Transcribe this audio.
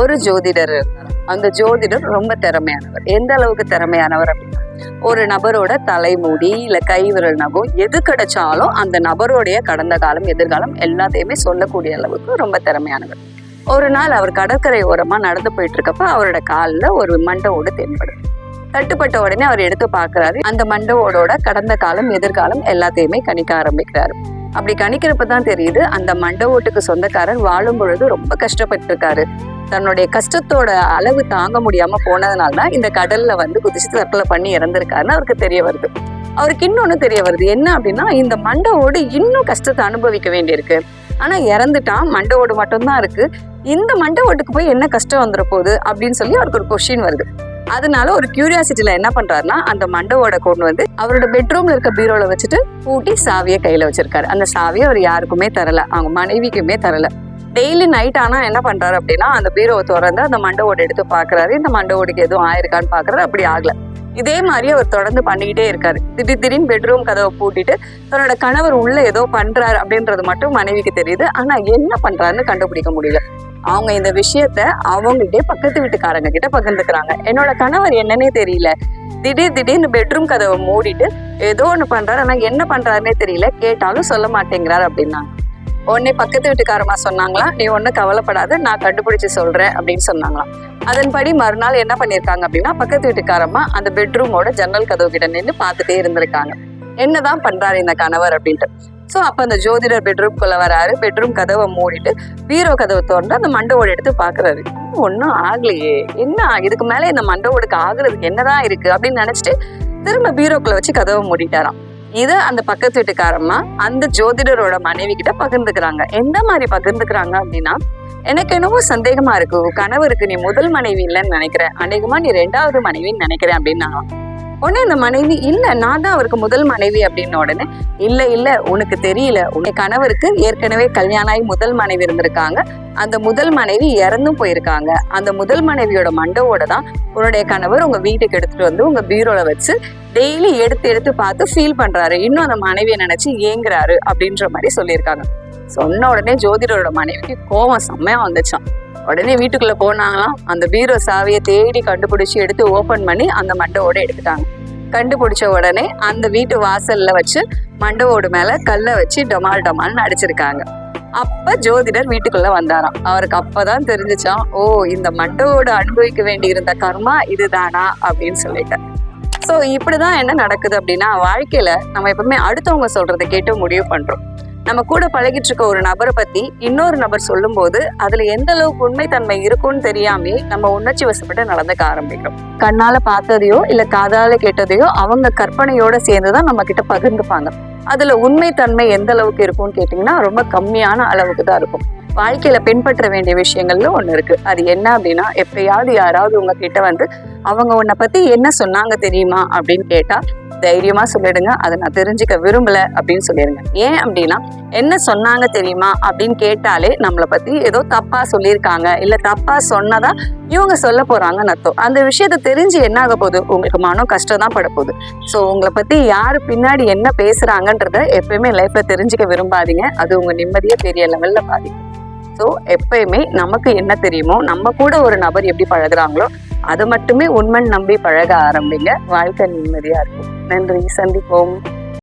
ஒரு ஜோதிடர் இருந்தார் அந்த ஜோதிடர் ரொம்ப திறமையானவர். எந்த அளவுக்கு திறமையானவர் அப்படின்னா ஒரு நபரோட தலைமுடி இல்ல கைவிரல் நகம் எது கிடைச்சாலும் அந்த நபருடைய கடந்த காலம் எதிர்காலம் எல்லாத்தையுமே சொல்லக்கூடிய அளவுக்கு ரொம்ப திறமையானவர். ஒரு நாள் அவர் கடற்கரை ஓரமா நடந்து போயிட்டு இருக்கப்ப அவரோட காலில் ஒரு மண்டவோடு தென்படும். தட்டுப்பட்ட உடனே அவர் எடுத்து பார்க்கறாரு. அந்த மண்டவோடோட கடந்த காலம் எதிர்காலம் எல்லாத்தையுமே கணிக்க ஆரம்பிக்கிறாரு. அப்படி கணிக்கிறப்ப தான் தெரியுது அந்த மண்ட ஓட்டுக்கு சொந்தக்காரர் வாழும் பொழுது ரொம்ப கஷ்டப்பட்டிருக்காரு. தன்னுடைய கஷ்டத்தோட அளவு தாங்க முடியாம போனதுனால தான் இந்த கடல்ல வந்து குதிச்சு தற்கொலை பண்ணி இறந்திருக்காருன்னு அவருக்கு தெரிய வருது. அவருக்கு இன்னொன்னு தெரிய வருது என்ன அப்படின்னா இந்த மண்டவோடு இன்னும் கஷ்டத்தை அனுபவிக்க வேண்டியிருக்கு. ஆனா இறந்துட்டான் மண்டவோடு மட்டும்தான் இருக்கு. இந்த மண்டவோட்டுக்கு போய் என்ன கஷ்டம் வந்துட போகுது அப்படின்னு சொல்லி அவருக்கு ஒரு கொஷின் வருது. அதனால ஒரு கியூரியாசிட்டில என்ன பண்றாருன்னா அந்த மண்டவோட கொண்டு வந்து அவரோட பெட்ரூம்ல இருக்க பீரோல வச்சுட்டு பூட்டி சாவியை கையில வச்சிருக்காரு. அந்த சாவியை அவர் யாருக்குமே தரல. அவங்க மனைவிக்குமே தரல. டெய்லி நைட் ஆனா என்ன பண்றாரு அப்படின்னா அந்த பீரோவை திறந்து அந்த மண்டவோட எடுத்து பாக்குறாரு. இந்த மண்டவோடுக்கு எதுவும் ஆயிருக்கான்னு பாக்குறாரு. அப்படி ஆகல. இதே மாதிரி அவர் தொடர்ந்து பண்ணிக்கிட்டே இருக்காரு. திடீர் திடீர்னு பெட்ரூம் கதவை பூட்டிட்டு தன்னோட கணவர் உள்ள ஏதோ பண்றாரு அப்படின்றது மட்டும் மனைவிக்கு தெரியுது. ஆனா என்ன பண்றாருன்னு கண்டுபிடிக்க முடியல. அவங்க இந்த விஷயத்த அவங்ககிட்டே பக்கத்து வீட்டுக்காரங்க கிட்ட பகிர்ந்துக்கிறாங்க. என்னோட கணவர் என்னன்னே தெரியல. திடீர் திடீர்னு பெட்ரூம் கதவை மூடிட்டு ஏதோ ஒன்று பண்றாரு. ஆனா என்ன பண்றாருன்னே தெரியல. கேட்டாலும் சொல்ல மாட்டேங்கிறாரு அப்படின்னாங்க உடனே பக்கத்து வீட்டுக்காரமா சொன்னாங்களா நீ ஒன்றும் கவலைப்படாத நான் கண்டுபிடிச்சு சொல்றேன் அப்படின்னு சொன்னாங்களாம். அதன்படி மறுநாள் என்ன பண்ணியிருக்காங்க அப்படின்னா பக்கத்து வீட்டுக்காரமா அந்த பெட்ரூமோட ஜன்னல் கதவு கிட்ட நின்று பார்த்துட்டே இருந்திருக்காங்க. என்னதான் பண்றாரு இந்த கணவர் அப்படின்ட்டு. ஸோ அப்போ அந்த ஜோதிடர் பெட்ரூம்குள்ளே வராரு. பெட்ரூம் கதவை மூடிட்டு பீரோ கதவை திறந்து அந்த மண்டவோடு எடுத்து பார்க்குறாரு ஒன்றும் ஆகலையே. என்ன இதுக்கு மேலே இந்த மண்டவோடுக்கு ஆகுறதுக்கு என்னதான் இருக்குது அப்படின்னு நினச்சிட்டு திரும்ப பீரோக்குள்ளே வச்சு கதவை மூடிட்டாராம். இதை அந்த பக்கத்து வீட்டுக்காரம்மா அந்த ஜோதிடரோட மனைவி கிட்ட பகிர்ந்துக்கிறாங்க. எந்த மாதிரி பகிர்ந்துக்கிறாங்க அப்படின்னா எனக்கு என்னவோ சந்தேகமா இருக்கு. கணவருக்கு நீ முதல் மனைவி இல்லைன்னு நினைக்கிறேன். அநேகமா நீ ரெண்டாவது மனைவின்னு நினைக்கிறேன் அப்படின்னா உடனே அந்த மனைவி இல்ல நான் தான் அவருக்கு முதல் மனைவி அப்படின்ன உடனே இல்ல இல்ல உனக்கு தெரியல. உன்னை கணவருக்கு ஏற்கனவே கல்யாணம் ஆகி முதல் மனைவி இருந்திருக்காங்க. அந்த முதல் மனைவி இறந்தும் போயிருக்காங்க. அந்த முதல் மனைவியோட மண்டவோட தான் உன்னுடைய கணவர் உங்க வீட்டுக்கு எடுத்துட்டு வந்து உங்க பீரோல வச்சு டெய்லி எடுத்து எடுத்து பார்த்து ஃபீல் பண்றாரு. இன்னும் அந்த மனைவியை நினைச்சு ஏங்குறாரு அப்படின்ற மாதிரி சொல்லியிருக்காங்க. சொன்ன உடனே ஜோதிடரோட மனைவிக்கு கோவம் செம்மையா வந்துச்சாம். உடனே வீட்டுக்குள்ள போனாங்களாம். அந்த பீரோ சாவியை தேடி கண்டுபிடிச்சு எடுத்து ஓபன் பண்ணி அந்த மண்டவோட எடுத்துட்டாங்க. கண்டுபிடிச்ச உடனே அந்த வீட்டு வாசல்ல வச்சு மண்டபோடு மேல கல்லை வச்சு டொமால் டொமால்னு அடிச்சிருக்காங்க. அப்ப ஜோதிடர் வீட்டுக்குள்ள வந்தாராம். அவருக்கு அப்பதான் தெரிஞ்சுச்சாம் ஓ இந்த மண்டவோடு அனுபவிக்க வேண்டி இருந்த கர்மா இதுதானா அப்படின்னு சொல்லிட்டு. ஸோ இப்படிதான் என்ன நடக்குது அப்படின்னா வாழ்க்கையில நம்ம எப்பவுமே அடுத்தவங்க சொல்றதை கேட்டு முடிவு பண்றோம். நம்ம கூட பழகிட்டு இருக்க ஒரு நபரை பத்தி இன்னொரு நபர் சொல்லும்போது அதுல எந்த அளவுக்கு உண்மைத்தன்மை இருக்கும்னு தெரியாமே நம்ம உணர்ச்சி வசப்பட்டு நடந்துக்க ஆரம்பிக்கிறோம். கண்ணால பார்த்ததையோ இல்ல காதால கேட்டதையோ அவங்க கற்பனையோட சேர்ந்துதான் நம்ம கிட்ட பகிர்ந்துப்பாங்க. அதுல உண்மைத்தன்மை எந்த அளவுக்கு இருக்கும்னு கேட்டீங்கன்னா ரொம்ப கம்மியான அளவுக்கு தான் இருக்கும். வாழ்க்கையில பின்பற்ற வேண்டிய விஷயங்கள்ல ஒண்ணு இருக்கு. அது என்ன அப்படின்னா எப்பயாவது யாராவது உங்ககிட்ட வந்து அவங்க உன்னை பத்தி என்ன சொன்னாங்க தெரியுமா அப்படின்னு கேட்டா தைரியமா சொல்லிடுங்க. அதை நான் தெரிஞ்சுக்க விரும்பல அப்படின்னு சொல்லிடுங்க. ஏன் அப்படின்னா என்ன சொன்னாங்க தெரியுமா அப்படின்னு கேட்டாலே நம்மளை பத்தி ஏதோ தப்பா சொல்லியிருக்காங்க. இல்ல தப்பா சொன்னதா இவங்க சொல்ல போறாங்கன்னு அர்த்தம். அந்த விஷயத்த தெரிஞ்சு என்ன ஆக போகுது? உங்களுக்கு மனம் கஷ்டம் தான் பட போகுது. ஸோ உங்களை பத்தி யாரு பின்னாடி என்ன பேசுறாங்கன்றத எப்பயுமே லைஃப்ல தெரிஞ்சுக்க விரும்பாதீங்க. அது உங்க நிம்மதியை பெரிய லெவல்ல பாதிக்கும். ஸோ எப்பயுமே நமக்கு என்ன தெரியுமோ நம்ம கூட ஒரு நபர் எப்படி பழகுறாங்களோ அதை மட்டுமே உண்மை நம்பி பழக ஆரம்பிங்க. வாழ்க்கை நிம்மதியா இருக்கும். நன்றி. சந்திப்போம்.